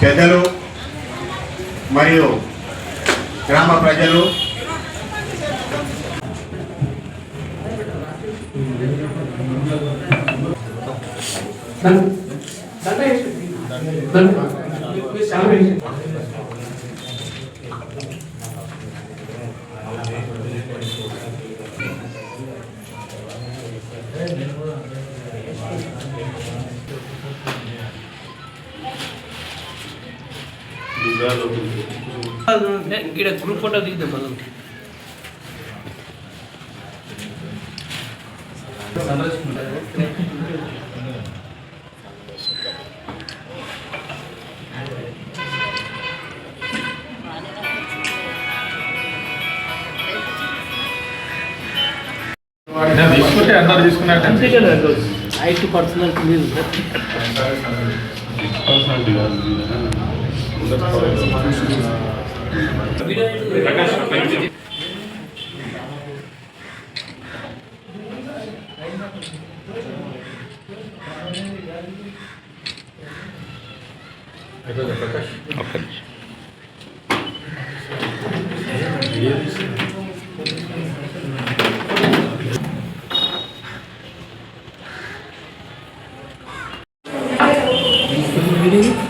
పెద్దలు మరియు గ్రామ ప్రజలు ఇక్కడ గ్రూప్ ఫోటో దిగుదాం మనం తీసుకుంటే అందరు తీసుకున్నట్టు పర్సనల్ మీరు అన్నాను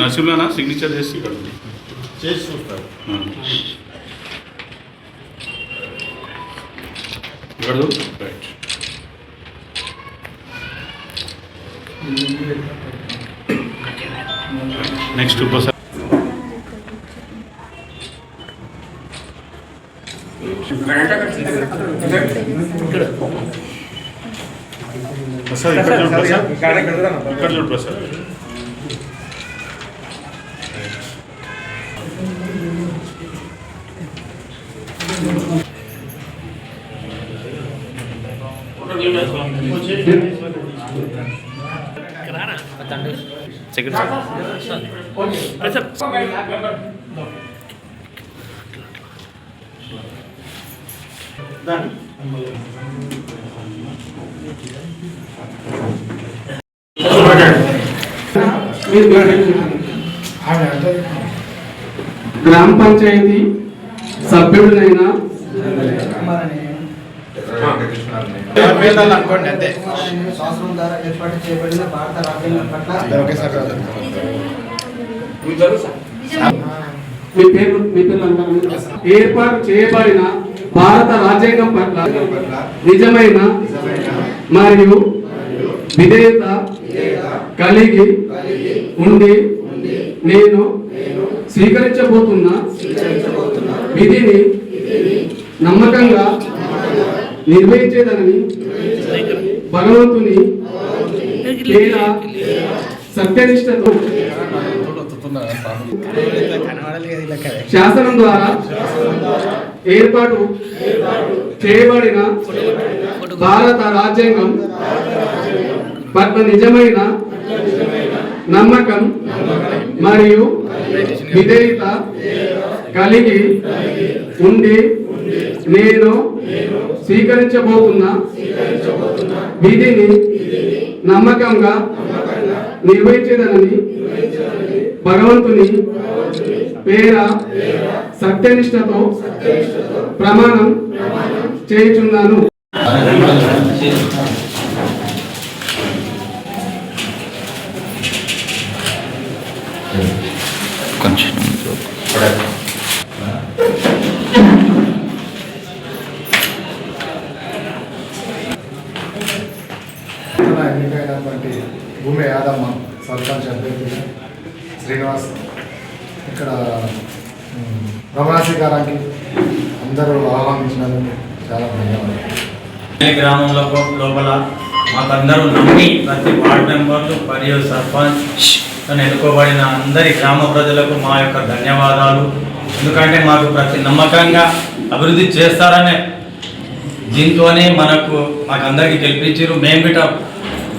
నర్సింహనా సిగ్నేచర్ చేసి ఇక్కడ. చేసి చూస్తారు. ఇక్కడ. రైట్ నెక్స్ట్ ప్రసాద్ ప్రసాద్ ఇక్కడ చూడు. ప్రసాద్ ఇక్కడ చూడు ప్రసాద్ సెకండ్ గ్రామ పంచాయతీ సభ్యుడినైన శాస్త్రం ద్వారా ఏర్పాటు చేయబడిన భారత రాజ్యాంగం పట్ల మీ పేరు మీ పేరు అంటారు? ఏర్పాటు చేయబడిన భారత రాజ్యాంగం పట్ల నిజమైన మరియు విధేయత కలిగి ఉండి నేను స్వీకరించబోతున్న విధిని నమ్మకంగా నిర్వహించేదనని భగవంతుని పేర సత్యనిష్టతో శాసనం ద్వారా ఏర్పాటు చేయబడిన భారత రాజ్యాంగం పట్ల నిజమైన నమ్మకం మరియు విధేయత కలిగి ఉండి నేను స్వీకరించబోతున్న విధిని నమ్మకంగా నిర్వహించేదనని భగవంతుని పేర? సత్యనిష్టతో ప్రమాణం చేయుచున్నాను. ఎన్నికైనటువంటి భూమి యాదమ్మ సర్పంచ్ అభ్యర్థిగా శ్రీనివాస్ ఇక్కడ రమణాశి గారికి అందరూ ఆహ్వానించినందుకు చాలా ధన్యవాదాలు. గ్రామంలో లోపల మాకందరూ నమ్మి ప్రతి వార్డు మెంబర్లు మరియు సర్పంచ్ ఎన్నుకోబడిన అందరి గ్రామ ప్రజలకు మా యొక్క ధన్యవాదాలు. ఎందుకంటే మాకు ప్రతి నమ్మకంగా అభివృద్ధి చేస్తారనే దీంతోనే మనకు మాకు అందరికీ గెలిపించారు మేము బిట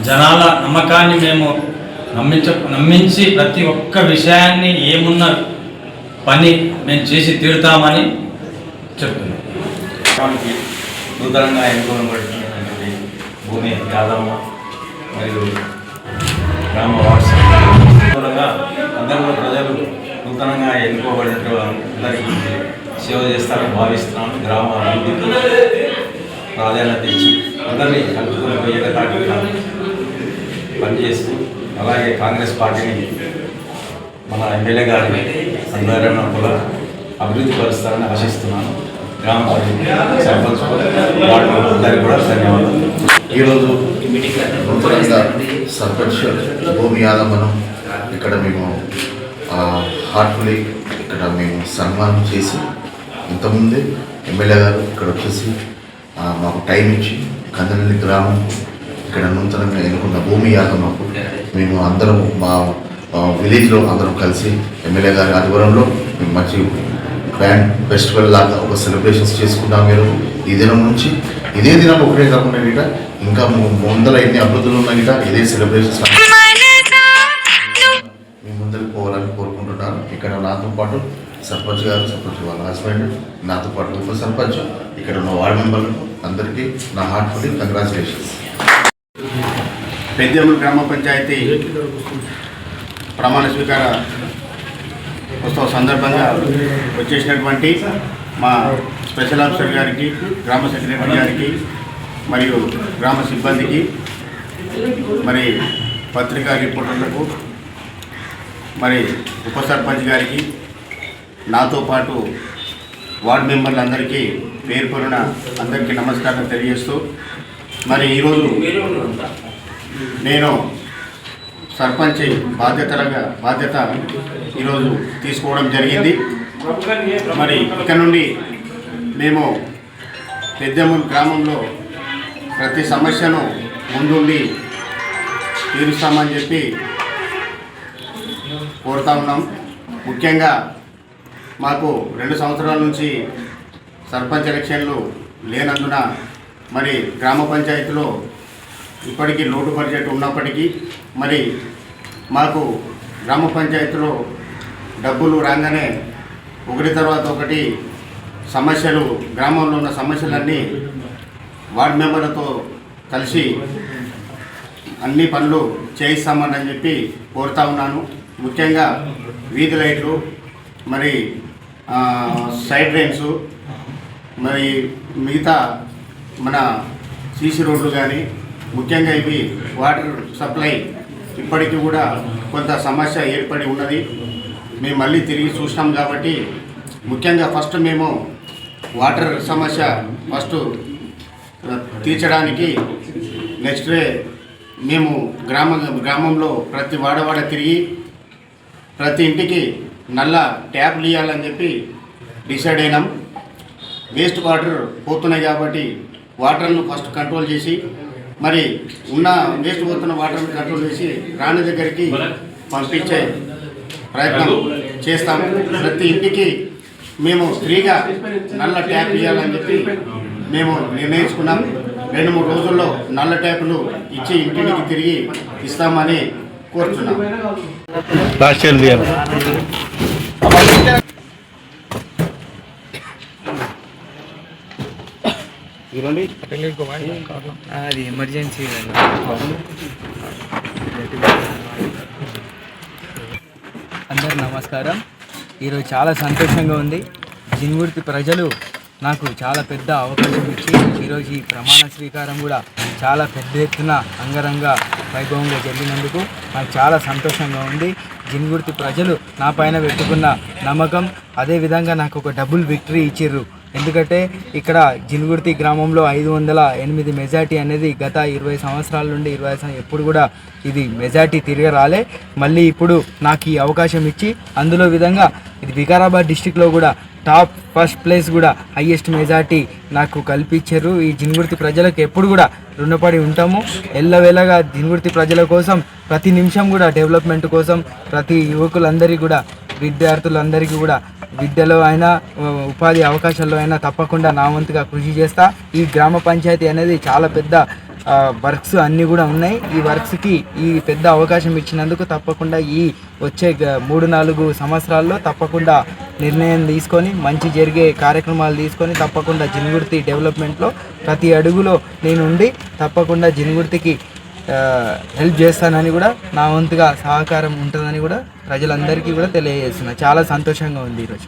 జనాల నమ్మకాన్ని మేము నమ్మించ నమ్మించి ప్రతి ఒక్క విషయాన్ని ఏమున్న పని మేము చేసి తీరుతామని చెప్తున్నాం. నూతనంగా ఎన్నుకోబడినటువంటి భూమి యాదమ్మ మరియు గ్రామ వాట్స్ అందరూ ప్రజలు నూతనంగా ఎన్నుకోబడినటువంటి అందరికీ సేవ చేస్తారని భావిస్తున్నాను గ్రామ అభివృద్ధికి ప్రాధాన్యత ఇచ్చి అందరినీ కలుపుకొని పోయేక పనిచేస్తూ అలాగే కాంగ్రెస్ పార్టీని మన ఎమ్మెల్యే గారిని అందరూ కూడా అభివృద్ధి పరుస్తారని ఆశిస్తున్నాను. గ్రామ సర్పంచ్ వార్డు అందరికీ కూడా ధన్యవాదాలు. ఈరోజు నూతనంగా సర్పంచ్ భూమి యాదమ్మను ఇక్కడ మేము హార్ట్ఫుల్లీ ఇక్కడ మేము సన్మానం చేసి ఇంతకుముందే ఎమ్మెల్యే గారు ఇక్కడ వచ్చేసి మాకు టైం ఇచ్చి కందనల్లి గ్రామం ఇక్కడ నూతనంగా ఎన్నుకున్న భూమి యాదమ్మకు మేము అందరం మా విలేజ్లో అందరం కలిసి ఎమ్మెల్యే గారి ఆధ్వర్యంలో మేము మంచి గ్రాండ్ ఫెస్టివల్ లాగా ఒక సెలబ్రేషన్స్ చేసుకుంటాం మీరు ఈ దినం నుంచి ఇదే దినం ఒకటే కాకుండా గిట ఇంకా ముందర ఎన్ని అభివృద్ధులు ఉన్నాయి గిట ఇదే సెలబ్రేషన్స్ మీ ముందరికి పోవాలని కోరుకుంటున్నాను. ఇక్కడ నాతో పాటు సర్పంచ్ గారు సర్పంచ్ వాళ్ళ హస్బెండ్ నాతో పాటు ఉప సర్పంచ్ ఇక్కడ ఉన్న వార్డు మెంబర్లకు అందరికీ నా హార్ట్ఫుల్లీ కంగ్రాచులేషన్స్ పెద్దెమ్మల గ్రామ పంచాయతీ ప్రమాణ స్వీకార ఉత్సవ సందర్భంగా వచ్చేసినటువంటి మా స్పెషల్ ఆఫీసర్ గారికి గ్రామ సెక్రటరీ గారికి మరియు గ్రామ సిబ్బందికి మరి పత్రికా రిపోర్టర్లకు మరి ఉప సర్పంచ్ గారికి నాతో పాటు వార్డు మెంబర్లందరికీ పేరు పేరున అందరికీ నమస్కారం తెలియజేస్తూ మరి ఈరోజు నేను సర్పంచ్ బాధ్యతలుగా బాధ్యత ఈరోజు తీసుకోవడం జరిగింది. మరి ఇక్కడ నుండి మేము పెద్దమూరు గ్రామంలో ప్రతి సమస్యను ముందుండి తీరుస్తామని చెప్పి కోరుతా ఉన్నాం. ముఖ్యంగా మాకు రెండు సంవత్సరాల నుంచి సర్పంచ్ ఎలక్షన్లు లేనందున మరి గ్రామ పంచాయతీలో ఇప్పటికీ లోటు బడ్జెట్ ఉన్నప్పటికీ మరి మాకు గ్రామ పంచాయతీలో డబ్బులు రాగానే ఒకటి తర్వాత ఒకటి సమస్యలు గ్రామంలో ఉన్న సమస్యలన్నీ వార్డ్ మెంబర్లతో కలిసి అన్ని పనులు చేయిస్తామని చెప్పి కోరుతా ఉన్నాను. ముఖ్యంగా వీధి లైట్లు మరి సైడ్ డ్రైన్స్ మరి మిగతా మన సీసీ రోడ్లు కానీ ముఖ్యంగా ఇవి వాటర్ సప్లై. ఇప్పటికీ కూడా కొంత సమస్య ఏర్పడి ఉన్నది. మేము మళ్ళీ తిరిగి చూసినాం కాబట్టి ముఖ్యంగా ఫస్ట్ మేము వాటర్ సమస్య ఫస్ట్ తీర్చడానికి నెక్స్ట్ డే మేము గ్రామ గ్రామంలో ప్రతి వాడవాడ తిరిగి ప్రతి ఇంటికి నల్ల ట్యాప్లు ఇవ్వాలని చెప్పి డిసైడ్ అయినాం. వేస్ట్ వాటర్ పోతున్నాయి కాబట్టి వాటర్ను ఫస్ట్ కంట్రోల్ చేసి మరి ఉన్న వేస్ట్ పోతున్న వాటర్ని కంట్రోల్ చేసి రాణి దగ్గరికి పంపించే ప్రయత్నం చేస్తాం. ప్రతి ఇంటికి మేము ఫ్రీగా నల్ల ట్యాప్ ఇవ్వాలని చెప్పి మేము నిర్ణయించుకున్నాం. రెండు మూడు రోజుల్లో నల్ల ట్యాపులు ఇచ్చి ఇంటికి తిరిగి ఇస్తామని కోరుతున్నాం లాస్ట్ అది ఎమర్జెన్సీ అందరు నమస్కారం. ఈరోజు చాలా సంతోషంగా ఉంది. జిన్గుర్తి ప్రజలు నాకు చాలా పెద్ద అవకాశం ఇచ్చి ఈరోజు ఈ ప్రమాణ స్వీకారం కూడా చాలా పెద్ద ఎత్తున అంగరంగ వైభవంగా జరిగినందుకు నాకు చాలా సంతోషంగా ఉంది. జిన్గుర్తి ప్రజలు నా పైన పెట్టుకున్న నమ్మకం అదేవిధంగా నాకు ఒక డబుల్ విక్టరీ ఇచ్చిర్రు. ఎందుకంటే ఇక్కడ జిన్గుర్తి గ్రామంలో ఐదు వందల ఎనిమిది మెజార్టీ అనేది గత ఇరవై సంవత్సరాల నుండి ఇరవై ఎప్పుడు కూడా ఇది మెజార్టీ తిరిగి రాలే. మళ్ళీ ఇప్పుడు నాకు ఈ అవకాశం ఇచ్చి అందులో విధంగా ఇది వికారాబాద్ డిస్టిక్లో కూడా టాప్ ఫస్ట్ ప్లేస్ కూడా హయ్యెస్ట్ మెజార్టీ నాకు కల్పించారు ఈ జిన్గుర్తి ప్రజలకు ఎప్పుడు కూడా రుణపడి ఉంటాము. ఎల్లవేళగా జిన్గుర్తి ప్రజల కోసం ప్రతి నిమిషం కూడా డెవలప్మెంట్ కోసం ప్రతి యువకులందరికీ కూడా విద్యార్థులందరికీ కూడా విద్యలో అయినా ఉపాధి అవకాశాల్లో అయినా తప్పకుండా నా వంతుగా కృషి చేస్తా. ఈ గ్రామ పంచాయతీ అనేది చాలా పెద్ద వర్క్స్ అన్నీ కూడా ఉన్నాయి. ఈ వర్క్స్కి ఈ పెద్ద అవకాశం ఇచ్చినందుకు తప్పకుండా ఈ వచ్చే మూడు నాలుగు సంవత్సరాల్లో తప్పకుండా నిర్ణయం తీసుకొని మంచి జరిగే కార్యక్రమాలు తీసుకొని తప్పకుండా జినుగుర్తి డెవలప్మెంట్లో ప్రతి అడుగులో నేను ఉండి తప్పకుండా జినుగుర్తికి హెల్ప్ చేస్తానని కూడా నా వంతుగా సహకారం ఉంటుందని కూడా ప్రజలందరికీ కూడా తెలియజేస్తున్నా. చాలా సంతోషంగా ఉంది ఈరోజు.